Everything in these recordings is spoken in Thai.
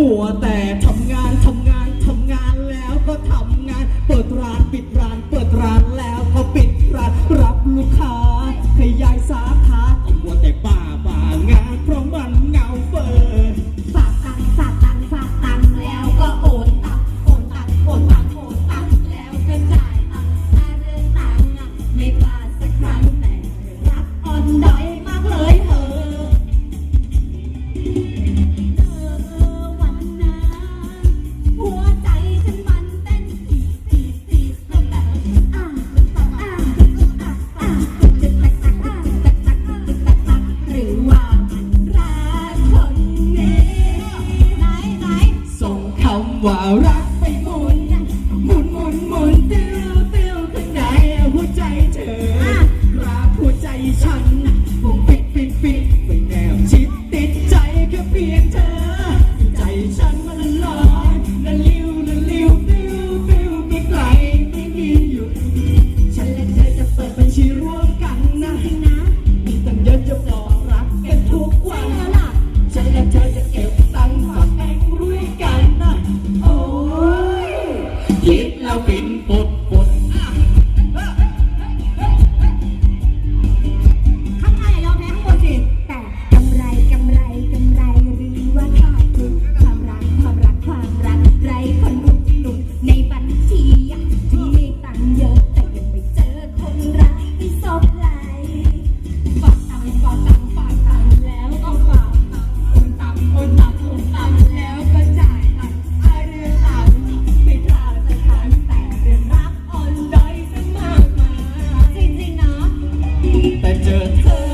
มัวแต่ทำงานทำงานทำงานแล้วก็ทำงานเปิดร้านปิด ว่ารัก pinpoint. with her.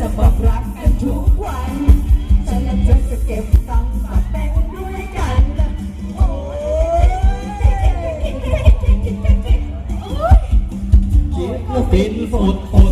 จะบอกรักกันทุกวันฉันและเธอจะเก็บตังค์มาเป็นด้วยกันนะโอ้ยโอ้ย ปินสุดคน